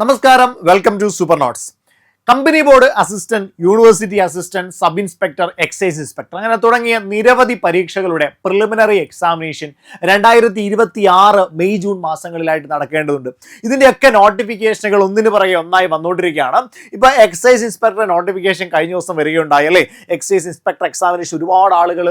നമസ്കാരം. Welcome to super notes. Company board assistant university assistant sub inspector excise inspector. അങ്ങനെ തുടങ്ങിയ നിരവധി പരീക്ഷകളുടെ പ്രിലിമിനറി എക്സാമിനേഷൻ രണ്ടായിരത്തി ഇരുപത്തി ആറ് മെയ് ജൂൺ മാസങ്ങളിലായിട്ട് നടക്കേണ്ടതുണ്ട്. ഇതിന്റെയൊക്കെ നോട്ടിഫിക്കേഷനുകൾ ഒന്നിന് പുറകെ ഒന്നായി വന്നുകൊണ്ടിരിക്കുകയാണ്. ഇപ്പൊ എക്സൈസ് ഇൻസ്പെക്ടർ നോട്ടിഫിക്കേഷൻ കഴിഞ്ഞ ദിവസം വരികയുണ്ടായി അല്ലേ? എക്സൈസ് ഇൻസ്പെക്ടർ എക്സാമിനേഷൻ ഒരുപാട് ആളുകൾ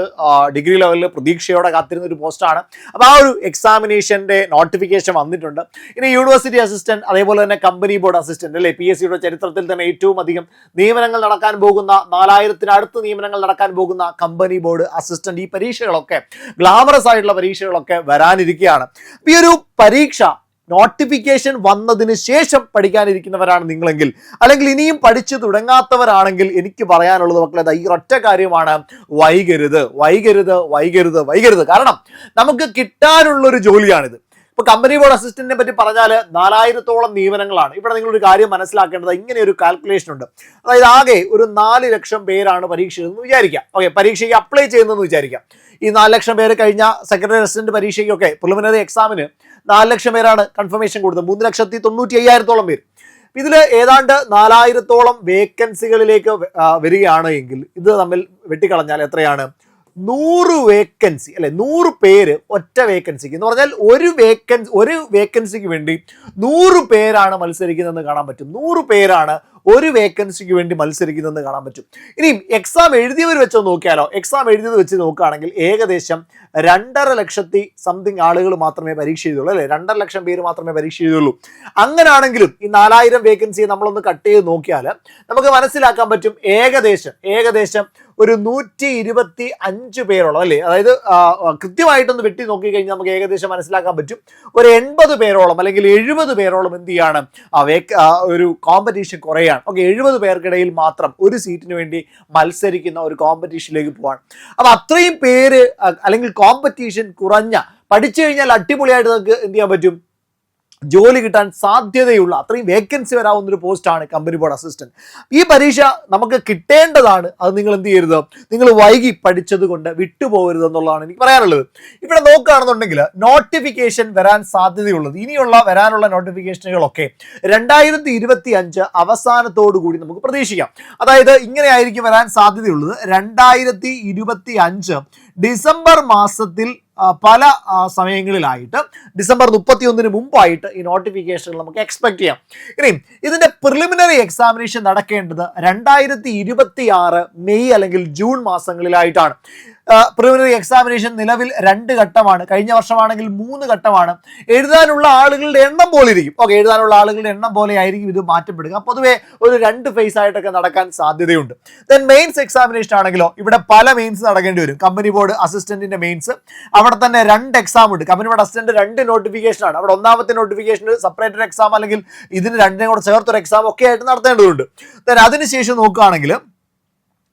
ഡിഗ്രി ലെവലിൽ പ്രതീക്ഷയോടെ കാത്തിരുന്ന ഒരു പോസ്റ്റാണ്. അപ്പോൾ ആ ഒരു എക്സാമിനേഷന്റെ നോട്ടിഫിക്കേഷൻ വന്നിട്ടുണ്ട്. ഇനി യൂണിവേഴ്സിറ്റി അസിസ്റ്റന്റ് അതേപോലെ തന്നെ കമ്പനി ബോർഡ് അസിസ്റ്റന്റ് അല്ലേ? പി എസ് സിയുടെ ചരിത്രത്തിൽ തന്നെ ഏറ്റവും അധികം നിയമനങ്ങൾ നടക്കാൻ പോകുന്ന നാലായിരത്തിനടുത്ത് നിയമനങ്ങൾ നടക്കാൻ പോകുന്ന കമ്പനി ബോർഡ് അസിസ്റ്റന്റ് ഈ പരീക്ഷകളൊക്കെ ഗ്ലാമറസ് ആയിട്ടുള്ള പരീക്ഷകളൊക്കെ വരാനിരിക്കുകയാണ്. ഈ ഒരു പരീക്ഷ നോട്ടിഫിക്കേഷൻ വന്നതിന് ശേഷം പഠിക്കാനിരിക്കുന്നവരാണ് നിങ്ങളെങ്കിൽ അല്ലെങ്കിൽ ഇനിയും പഠിച്ചു തുടങ്ങാത്തവരാണെങ്കിൽ എനിക്ക് പറയാനുള്ളത് മക്കളെ ഈ ഒറ്റ കാര്യമാണ് വൈകരുത് വൈകരുത് വൈകരുത് വൈകരുത്. കാരണം നമുക്ക് കിട്ടാനുള്ളൊരു ജോലിയാണിത്. ഇപ്പൊ കമ്പനി ബോർഡ് അസിസ്റ്റന്റിനെ പറ്റി പറഞ്ഞാൽ നാലായിരത്തോളം നിയമനങ്ങളാണ്. ഇവിടെ നിങ്ങൾ ഒരു കാര്യം മനസ്സിലാക്കേണ്ടത് ഇങ്ങനെ ഒരു കാൽക്കുലേഷൻ ഉണ്ട്. അതായത് ആകെ ഒരു നാല് ലക്ഷം പേരാണ് പരീക്ഷ എന്ന് വിചാരിക്കാം. ഓക്കെ പരീക്ഷയ്ക്ക് അപ്ലൈ ചെയ്യുന്നതെന്ന് വിചാരിക്കാം. ഈ നാല് ലക്ഷം പേര് കഴിഞ്ഞ സെക്രട്ടറി അസിസ്റ്റന്റ് പരീക്ഷയ്ക്കൊക്കെ പ്രിലിമിനറി എക്സാമിന് നാല് ലക്ഷം പേരാണ് കൺഫർമേഷൻ കൊടുത്തത്. മൂന്ന് ലക്ഷത്തി തൊണ്ണൂറ്റി അയ്യായിരത്തോളം പേര്. ഇതിൽ ഏതാണ്ട് നാലായിരത്തോളം വേക്കൻസികളിലേക്ക് വരികയാണ് എങ്കിൽ ഇത് തമ്മിൽ വെട്ടിക്കളഞ്ഞാൽ എത്രയാണ്? നൂറ് വേക്കൻസി അല്ലെ നൂറ് പേര് ഒറ്റ വേക്കൻസിക്ക് എന്ന് പറഞ്ഞാൽ ഒരു വേക്കൻസി ഒരു വേക്കൻസിക്ക് വേണ്ടി നൂറ് പേരാണ് മത്സരിക്കുന്നതെന്ന് കാണാൻ പറ്റും. നൂറ് പേരാണ് ഒരു വേക്കൻസിക്ക് വേണ്ടി മത്സരിക്കുന്നതെന്ന് കാണാൻ പറ്റും. ഇനിയും എക്സാം എഴുതിയവർ വെച്ച് നോക്കിയാലോ? എക്സാം എഴുതിയത് വെച്ച് നോക്കുകയാണെങ്കിൽ ഏകദേശം രണ്ടര ലക്ഷത്തി സംതിങ് ആളുകൾ മാത്രമേ പരീക്ഷ ചെയ്തുള്ളൂ അല്ലെ? രണ്ടര ലക്ഷം പേര് മാത്രമേ പരീക്ഷ ചെയ്തുള്ളൂ അങ്ങനെയാണെങ്കിലും ഈ നാലായിരം വേക്കൻസിയെ നമ്മളൊന്ന് കട്ട് ചെയ്ത് നോക്കിയാൽ നമുക്ക് മനസ്സിലാക്കാൻ പറ്റും ഏകദേശം ഏകദേശം ഒരു നൂറ്റി ഇരുപത്തി അഞ്ച് പേരോളം അല്ലേ? അതായത് കൃത്യമായിട്ടൊന്ന് വെട്ടി നോക്കിക്കഴിഞ്ഞാൽ നമുക്ക് ഏകദേശം മനസ്സിലാക്കാൻ പറ്റും. ഒരു എൺപത് പേരോളം അല്ലെങ്കിൽ എഴുപത് പേരോളം എന്ത് ചെയ്യാണ്? ഒരു കോമ്പറ്റീഷൻ കുറയാണ്. ഓക്കെ എഴുപത് പേർക്കിടയിൽ മാത്രം ഒരു സീറ്റിന് വേണ്ടി മത്സരിക്കുന്ന ഒരു കോമ്പറ്റീഷനിലേക്ക് പോവാണ്. അപ്പൊ അത്രയും പേര് അല്ലെങ്കിൽ കോമ്പറ്റീഷൻ കുറഞ്ഞ പഠിച്ചു കഴിഞ്ഞാൽ അടിപൊളിയായിട്ട് നമുക്ക് എന്ത് ചെയ്യാൻ പറ്റും? ജോലി കിട്ടാൻ സാധ്യതയുള്ള അത്രയും വേക്കൻസി വരാവുന്ന ഒരു പോസ്റ്റാണ് കമ്പനി ബോർഡ് അസിസ്റ്റന്റ് ഈ പരീക്ഷ നമുക്ക് കിട്ടേണ്ടതാണ്. അത് നിങ്ങൾ എന്ത് ചെയ്യരുത്? നിങ്ങൾ വൈകി പഠിച്ചത് കൊണ്ട് വിട്ടുപോകരുത് എന്നുള്ളതാണ് എനിക്ക് പറയാനുള്ളത്. ഇവിടെ നോക്കുകയാണെന്നുണ്ടെങ്കിൽ നോട്ടിഫിക്കേഷൻ വരാൻ സാധ്യതയുള്ളത് ഇനിയുള്ള വരാനുള്ള നോട്ടിഫിക്കേഷനുകളൊക്കെ രണ്ടായിരത്തി ഇരുപത്തി അഞ്ച് അവസാനത്തോടു കൂടി നമുക്ക് പ്രതീക്ഷിക്കാം. അതായത് ഇങ്ങനെയായിരിക്കും വരാൻ സാധ്യതയുള്ളത്. രണ്ടായിരത്തി ഇരുപത്തി അഞ്ച് ഡിസംബർ മാസത്തിൽ പല സമയങ്ങളിലായിട്ട് ഡിസംബർ മുപ്പത്തി ഒന്നിന് മുമ്പായിട്ട് ഈ നോട്ടിഫിക്കേഷനുകൾ നമുക്ക് എക്സ്പെക്ട് ചെയ്യാം. ഇനി ഇതിന്റെ പ്രിലിമിനറി എക്സാമിനേഷൻ നടക്കേണ്ടത് രണ്ടായിരത്തി മെയ് അല്ലെങ്കിൽ ജൂൺ മാസങ്ങളിലായിട്ടാണ്. പ്രിലിമിനറി എക്സാമിനേഷൻ നിലവിൽ രണ്ട് ഘട്ടമാണ്. കഴിഞ്ഞ വർഷമാണെങ്കിൽ മൂന്ന് ഘട്ടമാണ്. എഴുതാനുള്ള ആളുകളുടെ എണ്ണം പോലെ ഇരിക്കും ഓക്കെ എഴുതാനുള്ള ആളുകളുടെ എണ്ണം പോലെ ആയിരിക്കും ഇത് മാറ്റപ്പെടുക. പൊതുവേ ഒരു രണ്ട് ഫേസ് ആയിട്ടൊക്കെ നടക്കാൻ സാധ്യതയുണ്ട്. ദെൻ മെയിൻസ് എക്സാമിനേഷൻ ആണെങ്കിലോ ഇവിടെ പല മെയിൻസ് നടക്കേണ്ടി വരും. കമ്പനി ബോർഡ് അസിസ്റ്റന്റിന്റെ മെയിൻസ് അവിടെ തന്നെ രണ്ട് എക്സാം ഉണ്ട്. കമ്പനി ബോർഡ് അസിസ്റ്റന്റ് രണ്ട് നോട്ടിഫിക്കേഷൻ ആണ്. അവിടെ ഒന്നാമത്തെ നോട്ടിഫിക്കേഷൻ സെപ്പറേറ്റഡ് എക്സാം അല്ലെങ്കിൽ ഇതിന് രണ്ടിനെയും കൂടെ ചേർത്തൊരു എക്സാം ഒക്കെ ആയിട്ട് നടത്തേണ്ടതുണ്ട്. ദെൻ അതിനുശേഷം നോക്കുകയാണെങ്കിൽ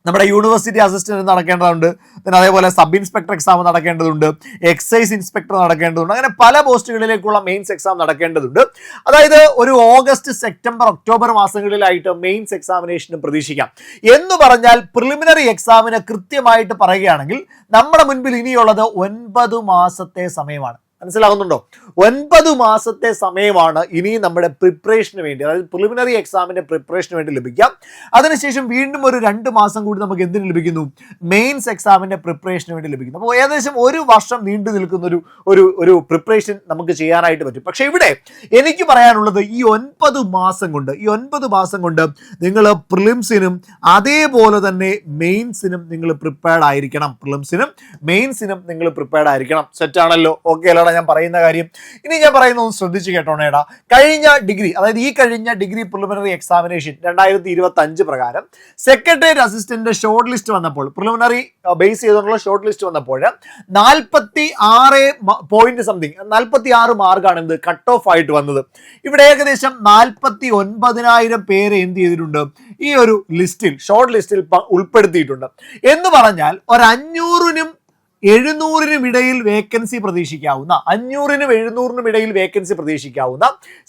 നമ്മുടെ യൂണിവേഴ്സിറ്റി അസിസ്റ്റന്റ് നടക്കേണ്ടതുണ്ട്. പിന്നെ അതേപോലെ സബ് ഇൻസ്പെക്ടർ എക്സാം നടക്കേണ്ടതുണ്ട്. എക്സൈസ് ഇൻസ്പെക്ടർ നടക്കേണ്ടതുണ്ട്. അങ്ങനെ പല പോസ്റ്റുകളിലേക്കുള്ള മെയിൻസ് എക്സാം നടക്കേണ്ടതുണ്ട്. അതായത് ഒരു ഓഗസ്റ്റ് സെപ്റ്റംബർ ഒക്ടോബർ മാസങ്ങളിലായിട്ട് മെയിൻസ് എക്സാമിനേഷനും പ്രതീക്ഷിക്കാം. എന്ന് പറഞ്ഞാൽ പ്രിലിമിനറി എക്സാമിന് കൃത്യമായിട്ട് പറയുകയാണെങ്കിൽ നമ്മുടെ മുൻപിൽ ഇനിയുള്ളത് ഒൻപത് മാസത്തെ സമയമാണ്. മനസ്സിലാകുന്നുണ്ടോ? ഒൻപത് മാസത്തെ സമയമാണ് ഇനി നമ്മുടെ പ്രിപ്പറേഷന് വേണ്ടി അതായത് പ്രിലിമിനറി എക്സാമിന്റെ പ്രിപ്പറേഷന് വേണ്ടി ലഭിക്കാം അതിനുശേഷം വീണ്ടും ഒരു രണ്ട് മാസം കൂടി നമുക്ക് എന്തിന് ലഭിക്കുന്നു? മെയിൻസ് എക്സാമിന്റെ പ്രിപ്പറേഷന് വേണ്ടി ലഭിക്കുന്നു. അപ്പോൾ ഏകദേശം ഒരു വർഷം നീണ്ടു നിൽക്കുന്ന ഒരു ഒരു ഒരു പ്രിപ്പറേഷൻ നമുക്ക് ചെയ്യാനായിട്ട് പറ്റും. പക്ഷേ ഇവിടെ എനിക്ക് പറയാനുള്ളത് ഈ ഒൻപത് മാസം കൊണ്ട് ഈ ഒൻപത് മാസം കൊണ്ട് നിങ്ങൾ പ്രിലിംസിനും അതേപോലെ തന്നെ മെയിൻസിനും നിങ്ങൾ പ്രിപ്പയർഡ് ആയിരിക്കണം. പ്രിലിംസിനും മെയിൻസിനും നിങ്ങൾ പ്രിപ്പയർഡ് ആയിരിക്കണം. സെറ്റ് ആണല്ലോ? ഓക്കെ അല്ലേടാ ഞാൻ പറയുന്ന കാര്യം. ഇനി ഞാൻ പറയുന്ന ഒന്ന് ശ്രദ്ധിച്ച് കേട്ടോണേടാ കഴിഞ്ഞ ഡിഗ്രി അതായത് ഈ കഴിഞ്ഞ ഡിഗ്രി പ്രിലിമിനറി എക്സാമിനേഷൻ രണ്ടായിരത്തി ഇരുപത്തി അഞ്ച് പ്രകാരം സെക്രട്ടേറിയറ്റ് അസിസ്റ്റന്റ് ഷോർട്ട് ലിസ്റ്റ് വന്നപ്പോൾ പ്രിലിമിനറി ബേസ് ചെയ്തുകൊണ്ടുള്ള ഷോർട്ട് ലിസ്റ്റ് വന്നപ്പോൾ നാൽപ്പത്തി ആറ് പോയിന്റ് സംതിങ് നാൽപ്പത്തി ആറ് മാർക്കാണ് എന്ത് കട്ട് ഓഫ് ആയിട്ട് വന്നത്. ഇവിടെ ഏകദേശം നാൽപ്പത്തി ഒൻപതിനായിരം പേര് എന്ത് ചെയ്തിട്ടുണ്ട് ഈ ഒരു ലിസ്റ്റിൽ ഷോർട്ട് ലിസ്റ്റിൽ ഉൾപ്പെടുത്തിയിട്ടുണ്ട്. എന്ന് പറഞ്ഞാൽ ഒരു അഞ്ഞൂറിനും എഴുന്നൂറിനും ഇടയിൽ വേക്കൻസി പ്രതീക്ഷിക്കാവുന്ന അഞ്ഞൂറിനും എഴുന്നൂറിനും ഇടയിൽ വേക്കൻസി പ്രതീക്ഷിക്കാവുന്ന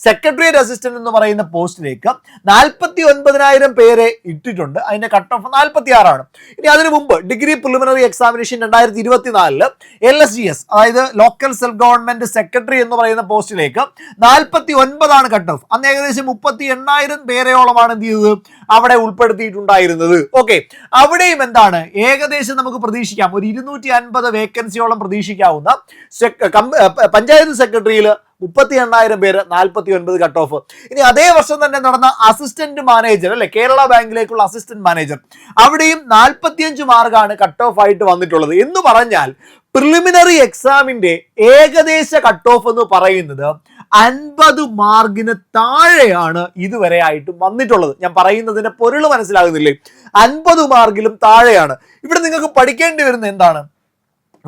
സെക്രട്ടേറിയറ്റ് അസിസ്റ്റന്റ് എന്ന് പറയുന്ന പോസ്റ്റിലേക്ക് നാൽപ്പത്തി ഒൻപതിനായിരം പേരെ ഇട്ടിട്ടുണ്ട്. അതിന്റെ കട്ട് ഓഫ് നാൽപ്പത്തി ആറാണ് ഇനി അതിനു മുമ്പ് ഡിഗ്രി പ്രിലിമിനറി എക്സാമിനേഷൻ രണ്ടായിരത്തി ഇരുപത്തിനാലിൽ എൽ എസ് ജി എസ് അതായത് ലോക്കൽ സെൽഫ് ഗവൺമെന്റ് സെക്രട്ടറി എന്ന് പറയുന്ന പോസ്റ്റിലേക്ക് നാൽപ്പത്തി ഒൻപതാണ് കട്ട് ഓഫ് അന്ന് ഏകദേശം മുപ്പത്തി എണ്ണായിരം പേരെയോളമാണ് എന്ത് ചെയ്തത്? അവിടെ ഉൾപ്പെടുത്തിയിട്ടുണ്ടായിരുന്നത്. ഓക്കെ അവിടെയും എന്താണ്? ഏകദേശം നമുക്ക് പ്രതീക്ഷിക്കാം. ഒരു ഇരുന്നൂറ്റി അൻപത് വേക്കൻസിയോളം പ്രതീക്ഷിക്കാവുന്ന പഞ്ചായത്ത് സെക്രട്ടറിയിൽ മുപ്പത്തി എണ്ണായിരം പേര് നാൽപ്പത്തി ഒൻപത് കട്ട് ഓഫ് ഇനി അതേ വർഷം തന്നെ നടന്ന അസിസ്റ്റന്റ് മാനേജർ അല്ലെ കേരള ബാങ്കിലേക്കുള്ള അസിസ്റ്റന്റ് മാനേജർ അവിടെയും നാൽപ്പത്തിയഞ്ച് മാർക്കാണ് കട്ട് ഓഫ് ആയിട്ട് വന്നിട്ടുള്ളത്. എന്ന് പറഞ്ഞാൽ പ്രിലിമിനറി എക്സാമിന്റെ ഏകദേശ കട്ട് ഓഫ് എന്ന് പറയുന്നത് അൻപത് മാർക്കിന് താഴെയാണ് ഇതുവരെ ആയിട്ട് വന്നിട്ടുള്ളത്. ഞാൻ പറയുന്നതിന്റെ പൊരുൾ മനസ്സിലാകുന്നില്ലേ? അൻപത് മാർക്കിലും താഴെയാണ്. ഇവിടെ നിങ്ങൾക്ക് പഠിക്കേണ്ടി വരുന്ന എന്താണ്?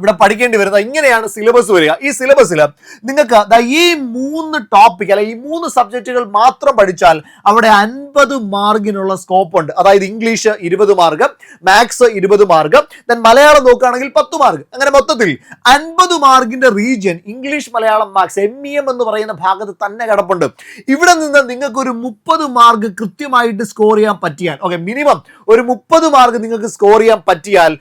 ഇവിടെ പഠിക്കേണ്ടി വരുന്നത് ഇങ്ങനെയാണ് സിലബസ് വരിക. ഈ സിലബസിൽ നിങ്ങൾക്ക് ഈ മൂന്ന് ടോപ്പിക് അല്ലെ ഈ മൂന്ന് സബ്ജക്റ്റുകൾ മാത്രം പഠിച്ചാൽ അവിടെ അൻപത് മാർഗിനുള്ള സ്കോപ്പ് ഉണ്ട്. അതായത് ഇംഗ്ലീഷ് ഇരുപത് മാർക്ക് മാത്സ് ഇരുപത് മാർക്ക് ദെൻ മലയാളം നോക്കുകയാണെങ്കിൽ പത്ത് മാർക്ക് അങ്ങനെ മൊത്തത്തിൽ അൻപത് മാർക്കിന്റെ region English Malayalam maths M E M എന്ന് പറയുന്ന ഭാഗത്ത് തന്നെ കിടപ്പുണ്ട്. ഇവിടെ നിന്ന് നിങ്ങൾക്ക് ഒരു മുപ്പത് മാർക്ക് കൃത്യമായിട്ട് സ്കോർ ചെയ്യാൻ പറ്റിയാൽ ഓക്കെ മിനിമം ഒരു മുപ്പത് മാർക്ക് നിങ്ങൾക്ക് സ്കോർ ചെയ്യാൻ പറ്റിയാൽ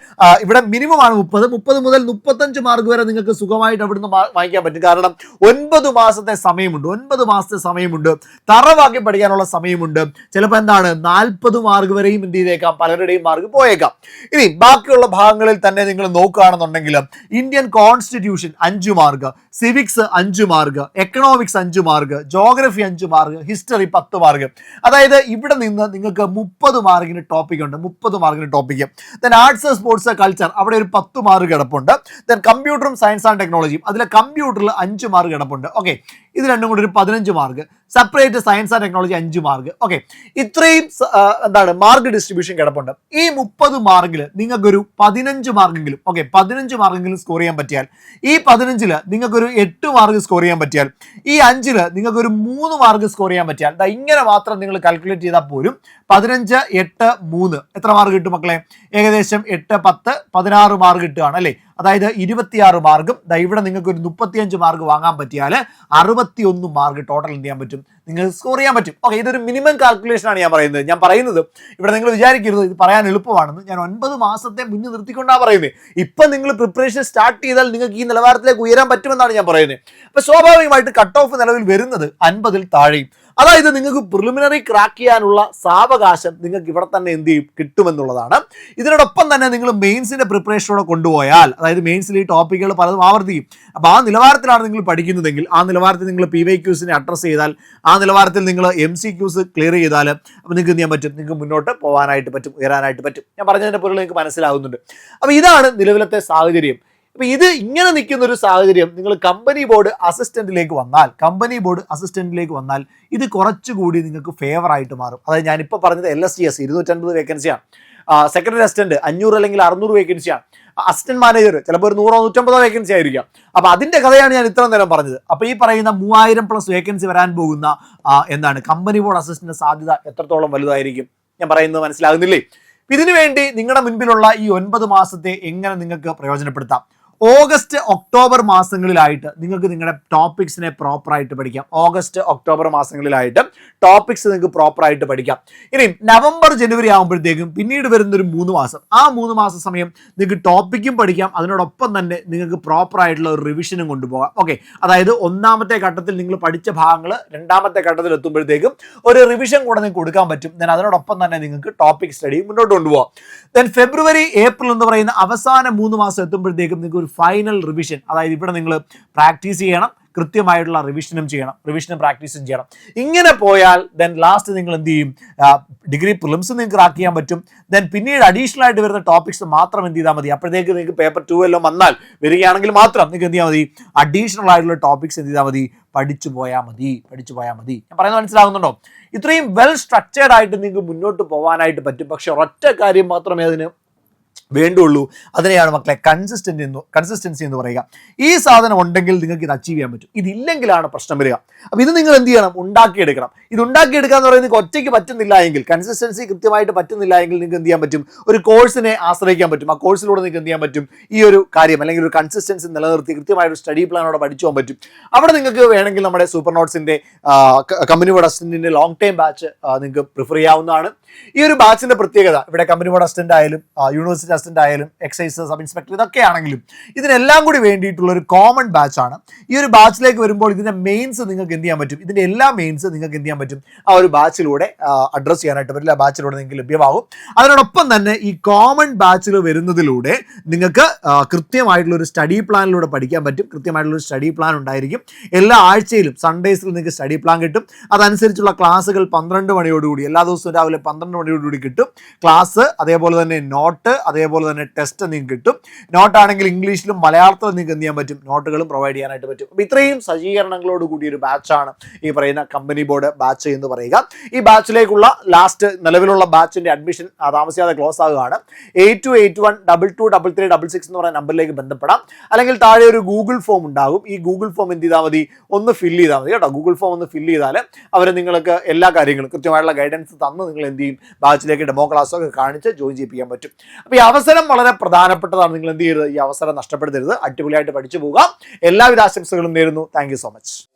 ഇവിടെ മിനിമം ആണ് മുപ്പത്. മുപ്പത് മുതൽ മുപ്പത്തഞ്ച് മാർക്ക് വരെ നിങ്ങൾക്ക് സുഖമായിട്ട് അവിടുന്ന് വാങ്ങിക്കാൻ പറ്റും. കാരണം ഒൻപത് മാസത്തെ സമയമുണ്ട്. ഒൻപത് മാസത്തെ സമയമുണ്ട്. തറവാക്കി പഠിക്കാനുള്ള സമയമുണ്ട്. ചിലപ്പോൾ എന്താണ്? നാൽപ്പത് മാർക്ക് വരെയും എന്ത് ചെയ്തേക്കാം? പലരുടെയും മാർക്ക് പോയേക്കാം. ഇനി ബാക്കിയുള്ള ഭാഗങ്ങളിൽ തന്നെ നിങ്ങൾ നോക്കുകയാണെന്നുണ്ടെങ്കിൽ ഇന്ത്യൻ കോൺസ്റ്റിറ്റ്യൂഷൻ അഞ്ച് മാർക്ക് സിവിക്സ് അഞ്ച് മാർക്ക് എക്കണോമിക്സ് അഞ്ച് മാർക്ക് ജോഗ്രഫി അഞ്ച് മാർക്ക് ഹിസ്റ്ററി പത്ത് മാർക്ക് അതായത് ഇവിടെ നിന്ന് നിങ്ങൾക്ക് മുപ്പത് മാർക്കിന് ടോപ്പിക് ഉണ്ട്. മുപ്പത് മാർക്കിന് topic then arts sports culture അവിടെ ഒരു പത്ത് മാർക്ക് കിടപ്പുണ്ട്. ദെൻ കമ്പ്യൂട്ടറും സയൻസ് ആൻഡ് ടെക്നോളജിയും അതിലെ കമ്പ്യൂട്ടറിൽ അഞ്ച് മാർക്ക് കിടപ്പുണ്ട്. ഓക്കെ ഇത് രണ്ടും കൂടി ഒരു പതിനഞ്ച് mark separate science and technology അഞ്ച് മാർക്ക് ഓക്കെ ഇത്രയും എന്താണ് മാർക്ക് ഡിസ്ട്രിബ്യൂഷൻ കിടപ്പുണ്ട്. ഈ മുപ്പത് മാർക്കിൽ നിങ്ങൾക്കൊരു പതിനഞ്ച് മാർക്കെങ്കിലും ഓക്കെ പതിനഞ്ച് മാർക്കെങ്കിലും സ്കോർ ചെയ്യാൻ പറ്റിയാൽ ഈ പതിനഞ്ചിൽ നിങ്ങൾക്കൊരു എട്ട് മാർക്ക് സ്കോർ ചെയ്യാൻ പറ്റിയാൽ ഈ അഞ്ചിൽ നിങ്ങൾക്കൊരു മൂന്ന് മാർക്ക് സ്കോർ ചെയ്യാൻ പറ്റിയാൽ ഇങ്ങനെ മാത്രം നിങ്ങൾ കാൽക്കുലേറ്റ് ചെയ്താൽ പോലും പതിനഞ്ച് എട്ട് മൂന്ന് എത്ര മാർക്ക് കിട്ടും മക്കളെ? ഏകദേശം എട്ട് പത്ത് പതിനാറ് മാർക്ക് കിട്ടുകയാണ് അല്ലേ? അതായത് ഇരുപത്തിയാറ് മാർക്കും ഇവിടെ നിങ്ങൾക്ക് ഒരു മുപ്പത്തിയഞ്ച് മാർക്ക് വാങ്ങാൻ പറ്റിയാൽ അറുപത്തി ഒന്ന് മാർക്ക് ടോട്ടൽ എന്ത് ചെയ്യാൻ പറ്റും? നിങ്ങൾക്ക് സ്കോർ ചെയ്യാൻ പറ്റും. ഓക്കെ ഇതൊരു മിനിമം കാൽക്കുലേഷൻ ആണ് ഞാൻ പറയുന്നത്. ഞാൻ പറയുന്നത് ഇവിടെ നിങ്ങൾ വിചാരിക്കരുത് ഇത് പറയാൻ എളുപ്പമാണെന്ന്. ഞാൻ ഒൻപത് മാസത്തെ മുന്നിൽ നിർത്തിക്കൊണ്ടാണ് പറയുന്നത് ഇപ്പം നിങ്ങൾ പ്രിപ്പറേഷൻ സ്റ്റാർട്ട് ചെയ്താൽ നിങ്ങൾക്ക് ഈ നിലവാരത്തിലേക്ക് ഉയരാൻ പറ്റുമെന്നാണ് ഞാൻ പറയുന്നത് അപ്പൊ സ്വാഭാവികമായിട്ട് കട്ട് ഓഫ് നിലവിൽ വരുന്നത് അൻപതിൽ താഴെയും. അതായത് നിങ്ങൾക്ക് പ്രിലിമിനറി ക്രാക്ക് ചെയ്യാനുള്ള സാവകാശം നിങ്ങൾക്ക് ഇവിടെ തന്നെ എന്ത് ചെയ്യും? കിട്ടുമെന്നുള്ളതാണ്. ഇതിനോടൊപ്പം തന്നെ നിങ്ങൾ മെയിൻസിന്റെ പ്രിപ്പറേഷനോടെ കൊണ്ടുപോയാൽ അതായത് മെയിൻസിൽ ഈ ടോപ്പിക്കുകൾ പലതും ആവർത്തിക്കും. അപ്പോൾ ആ നിലവാരത്തിലാണ് നിങ്ങൾ പഠിക്കുന്നതെങ്കിൽ ആ നിലവാരത്തിൽ നിങ്ങൾ പി വൈ ക്യൂസിനെ അഡ്രസ്സ് ചെയ്താൽ ആ നിലവാരത്തിൽ നിങ്ങൾ എം സി ക്യൂസ് ക്ലിയർ ചെയ്താൽ നിങ്ങൾക്ക് ചെയ്യാൻ പറ്റും? നിങ്ങൾക്ക് മുന്നോട്ട് പോകാനായിട്ട് പറ്റും ഉയരാനായിട്ട് പറ്റും. ഞാൻ പറഞ്ഞതിന്റെ പൊരുൾ നിങ്ങൾക്ക് മനസ്സിലാവുന്നുണ്ട്. അപ്പോൾ ഇതാണ് നിലവിലത്തെ സാഹചര്യം. അപ്പോൾ ഇത് ഇങ്ങനെ നിൽക്കുന്ന ഒരു സാഹചര്യം നിങ്ങൾ കമ്പനി ബോർഡ് അസിസ്റ്റന്റിലേക്ക് വന്നാൽ കമ്പനി ബോർഡ് അസിസ്റ്റന്റിലേക്ക് വന്നാൽ ഇത് കുറച്ചുകൂടി നിങ്ങൾക്ക് ഫേവർ ആയിട്ട് മാറും. അതായത് ഞാനിപ്പോൾ പറഞ്ഞത് എൽ എസ് ടി എസ് ഇരുന്നൂറ്റൻപത് വേക്കൻസിയാണ് സെക്രട്ടറി അസിസ്റ്റന്റ് അഞ്ഞൂറ് അല്ലെങ്കിൽ അറുന്നൂറ് വേക്കൻസിയാണ് അസിസ്റ്റന്റ് മാനേജർ ചിലപ്പോൾ ഒരു നൂറോ നൂറ്റമ്പതോ വേക്കൻസി ആയിരിക്കാം. അപ്പൊ അതിന്റെ കഥയാണ് ഞാൻ ഇത്ര നേരം പറഞ്ഞത്. അപ്പൊ ഈ പറയുന്ന മൂവായിരം പ്ലസ് വേക്കൻസി വരാൻ പോകുന്ന എന്താണ് കമ്പനി ബോർഡ് അസിസ്റ്റന്റ് സാധ്യത എത്രത്തോളം വലുതായിരിക്കും? ഞാൻ പറയുന്നത് മനസ്സിലാകുന്നില്ലേ? ഇതിനുവേണ്ടി നിങ്ങളുടെ മുൻപിലുള്ള ഈ ഒൻപത് മാസത്തെ എങ്ങനെ നിങ്ങൾക്ക് പ്രയോജനപ്പെടുത്താം? ഓഗസ്റ്റ് ഒക്ടോബർ മാസങ്ങളിലായിട്ട് നിങ്ങൾക്ക് നിങ്ങളുടെ ടോപ്പിക്സിനെ പ്രോപ്പറായിട്ട് പഠിക്കാം. ഓഗസ്റ്റ് ഒക്ടോബർ മാസങ്ങളിലായിട്ട് ടോപ്പിക്സ് നിങ്ങൾക്ക് പ്രോപ്പറായിട്ട് പഠിക്കാം. ഇനി നവംബർ ജനുവരി ആകുമ്പോഴത്തേക്കും പിന്നീട് വരുന്ന ഒരു മൂന്ന് മാസം. ആ മൂന്ന് മാസ സമയം നിങ്ങൾക്ക് ടോപ്പിക്കും പഠിക്കാം. അതിനോടൊപ്പം തന്നെ നിങ്ങൾക്ക് പ്രോപ്പറായിട്ടുള്ള ഒരു റിവിഷനും കൊണ്ടുപോകാം. ഓക്കെ അതായത് ഒന്നാമത്തെ ഘട്ടത്തിൽ നിങ്ങൾ പഠിച്ച ഭാഗങ്ങൾ രണ്ടാമത്തെ ഘട്ടത്തിൽ എത്തുമ്പോഴത്തേക്കും ഒരു റിവിഷൻ കൂടെ നിങ്ങൾക്ക് കൊടുക്കാൻ പറ്റും. ദെൻ അതിനോടൊപ്പം തന്നെ നിങ്ങൾക്ക് ടോപ്പിക് സ്റ്റഡി മുന്നോട്ട് കൊണ്ടുപോകാം. ദെൻ ഫെബ്രുവരി ഏപ്രിൽ എന്ന് പറയുന്ന അവസാന മൂന്ന് മാസം എത്തുമ്പോഴത്തേക്കും നിങ്ങൾക്ക് ഒരു ഫൈനൽ റിവിഷൻ അതായത് ഇവിടെ നിങ്ങൾ പ്രാക്ടീസ് ചെയ്യണം കൃത്യമായിട്ടുള്ള റിവിഷനും ചെയ്യണം റിവിഷനും പ്രാക്ടീസും ചെയ്യണം. ഇങ്ങനെ പോയാൽ ദെൻ ലാസ്റ്റ് നിങ്ങൾ എന്ത് ചെയ്യും? ഡിഗ്രി പ്രിലിംസ് നിങ്ങൾക്ക് റാക്ക് ചെയ്യാൻ പറ്റും. ദെൻ പിന്നീട് അഡീഷണൽ ആയിട്ട് വരുന്ന ടോപ്പിക്സ് മാത്രം എന്ത് ചെയ്താൽ മതി. അപ്പോഴത്തേക്ക് നിങ്ങൾക്ക് പേപ്പർ ടു എല്ലാം വന്നാൽ വരികയാണെങ്കിൽ മാത്രം നിങ്ങൾക്ക് എന്ത് ചെയ്യാൽ മതി? അഡീഷണൽ ആയിട്ടുള്ള ടോപ്പിക്സ് എന്ത് ചെയ്താൽ മതി? പഠിച്ചു പോയാൽ മതി പഠിച്ചു പോയാൽ മതി. ഞാൻ പറയുന്നത് മനസ്സിലാകുന്നുണ്ടോ? ഇത്രയും വെൽ സ്ട്രക്ചേർഡ് ആയിട്ട് നിങ്ങൾക്ക് മുന്നോട്ട് പോകാനായിട്ട് പറ്റും. പക്ഷെ ഒറ്റ കാര്യം മാത്രമേ അതിന് വേണ്ടുള്ളൂ. അതിനെയാണ് മക്കളെ കൺസിസ്റ്റന്റ് എന്ന് കൺസിസ്റ്റൻസി എന്ന് പറയുക. ഈ സാധനം ഉണ്ടെങ്കിൽ നിങ്ങൾക്ക് ഇത് അച്ചീവ് ചെയ്യാൻ പറ്റും. ഇതില്ലെങ്കിലാണ് പ്രശ്നം വരിക. അപ്പോൾ ഇത് നിങ്ങൾ എന്ത് ചെയ്യണം? ഉണ്ടാക്കിയെടുക്കണം. ഇത് ഉണ്ടാക്കിയെടുക്കുക എന്ന് പറയുന്നത് ഒറ്റയ്ക്ക് പറ്റുന്നില്ല എങ്കിൽ കൺസിസ്റ്റൻസി കൃത്യമായിട്ട് പറ്റുന്നില്ല എങ്കിൽ നിങ്ങൾക്ക് എന്ത് ചെയ്യാൻ പറ്റും? ഒരു കോഴ്സിനെ ആശ്രയിക്കാൻ പറ്റും. ആ കോഴ്സിലൂടെ നിങ്ങൾക്ക് എന്ത് ചെയ്യാൻ പറ്റും? ഈ ഒരു കാര്യം അല്ലെങ്കിൽ ഒരു കൺസിസ്റ്റൻസി നിലനിർത്തി കൃത്യമായ ഒരു സ്റ്റഡി പ്ലാനോടെ പഠിച്ചു പോകാൻ പറ്റും. അവിടെ നിങ്ങൾക്ക് വേണമെങ്കിൽ നമ്മുടെ സൂപ്പർ നോട്ട്സിന്റെ കമ്പനി അസിസ്റ്റന്റിന്റെ ലോങ് ടൈം ബാച്ച് നിങ്ങൾക്ക് പ്രിഫർ ചെയ്യാവുന്നതാണ്. ഈ ഒരു ബാച്ചിന്റെ പ്രത്യേകത ഇവിടെ കമ്പനി ബോർഡ് അസിസ്റ്റന്റ് ആയാലും യൂണിവേഴ്സിറ്റി അസിസ്റ്റന്റ് ആയാലും എക്സൈസ് സബ് ഇൻസ്പെക്ടർ ഇതൊക്കെ ആണെങ്കിലും ഇതിനെല്ലാം കൂടി വേണ്ടിയിട്ടുള്ള ഒരു കോമൺ ബാച്ച് ആണ്. ഈ ഒരു ബാച്ചിലേക്ക് വരുമ്പോൾ ഇതിന്റെ മെയിൻസ് നിങ്ങൾക്ക് എന്ത് ചെയ്യാൻ പറ്റും? ഇതിന്റെ എല്ലാ മെയിൻസ് നിങ്ങൾക്ക് എന്ത് ചെയ്യാൻ പറ്റും? ആ ഒരു ബാച്ചിലൂടെ അഡ്രസ്സ് ചെയ്യാനായിട്ട് പറ്റില്ല ആ ബാച്ചിലൂടെ നിങ്ങൾക്ക് ലഭ്യമാകും. അതിനോടൊപ്പം തന്നെ ഈ കോമൺ ബാച്ചിൽ വരുന്നതിലൂടെ നിങ്ങൾക്ക് കൃത്യമായിട്ടുള്ള ഒരു സ്റ്റഡി പ്ലാനിലൂടെ പഠിക്കാൻ പറ്റും. കൃത്യമായിട്ടുള്ള ഒരു സ്റ്റഡി പ്ലാൻ ഉണ്ടായിരിക്കും. എല്ലാ ആഴ്ചയിലും സൺഡേസിൽ നിങ്ങൾക്ക് സ്റ്റഡി പ്ലാൻ കിട്ടും. അതനുസരിച്ചുള്ള ക്ലാസ്സുകൾ പന്ത്രണ്ട് മണിയോടുകൂടി എല്ലാ ദിവസവും രാവിലെ പന്ത്രണ്ട് മണിയോടുകൂടി കിട്ടും. ക്ലാസ് അതേപോലെ തന്നെ നോട്ട് അതേപോലെ തന്നെ ടെസ്റ്റ് നിങ്ങൾക്ക് കിട്ടും. നോട്ടാണെങ്കിൽ ഇംഗ്ലീഷിലും മലയാളത്തിലും നിങ്ങൾക്ക് എന്ത് ചെയ്യാൻ പറ്റും? നോട്ടുകളും പ്രൊവൈഡ് ചെയ്യാനായിട്ട് പറ്റും. അപ്പോൾ ഇത്രയും സജ്ജീകരണങ്ങളോട് കൂടിയ ഒരു ബാച്ചാണ് ഈ പറയുന്ന കമ്പനി ബോർഡ് ബാച്ച് എന്ന് പറയുക. ഈ ബാച്ചിലേക്കുള്ള ലാസ്റ്റ് നിലവിലുള്ള ബാച്ചിന്റെ അഡ്മിഷൻ താമസിയാതെ close ആകുകയാണ് eight two eight one double two double three double six എന്ന് പറയുന്ന നമ്പറിലേക്ക് ബന്ധപ്പെടാം. അല്ലെങ്കിൽ താഴെ ഒരു ഗൂഗിൾ ഫോം ഉണ്ടാകും. ഈ ഗൂഗിൾ ഫോം എന്ത് ചെയ്താൽ മതി? ഒന്ന് ഫില്ല് ചെയ്താൽ മതി കേട്ടോ. ഗൂഗിൾ ഫോം ഒന്ന് ഫില്ല് ചെയ്താൽ അവർ നിങ്ങൾക്ക് എല്ലാ കാര്യങ്ങളും കൃത്യമായിട്ടുള്ള ഗൈഡൻസ് തന്ന് നിങ്ങൾ എന്ത് ചെയ്യും? ബാച്ചിലേക്ക് ഡെമോ ക്ലാസ് ഒക്കെ കാണിച്ച് ജോയിൻ ചെയ്യിപ്പിക്കാൻ പറ്റും. അപ്പോൾ ഈ അവസരം വളരെ പ്രധാനപ്പെട്ടതാണ്. നിങ്ങൾ എന്ത് ചെയ്യരുത്? ഈ അവസരം നഷ്ടപ്പെടുത്തരുത്. അടിപൊളിയായിട്ട് പഠിച്ചു പോകാം. എല്ലാവിധ ആശംസകളും നേരുന്നു. Thank so much